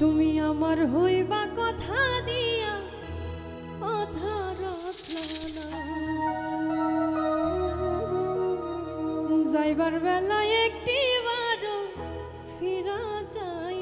তুমি আমার হইবা কথা দিয়া কথা রাখলা যাইবার বেলায় একটি বারো ফিরা না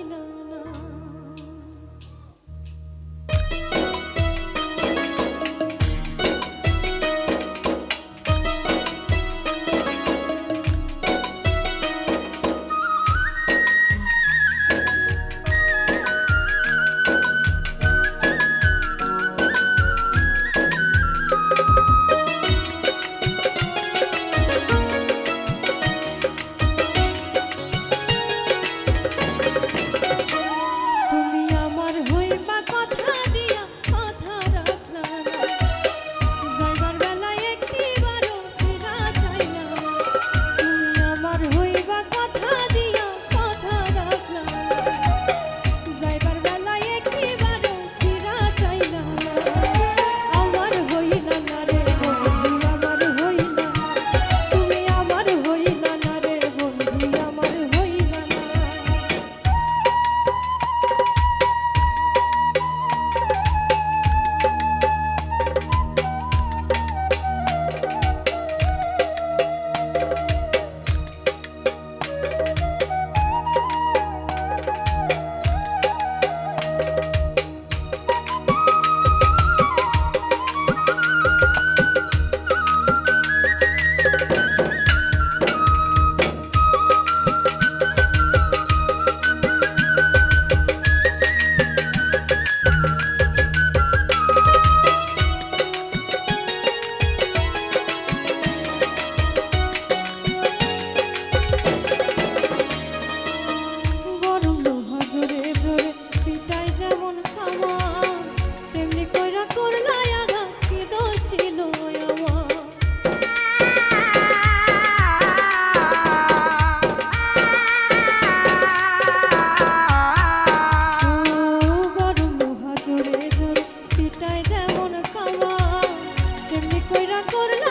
We Cuidan gonna.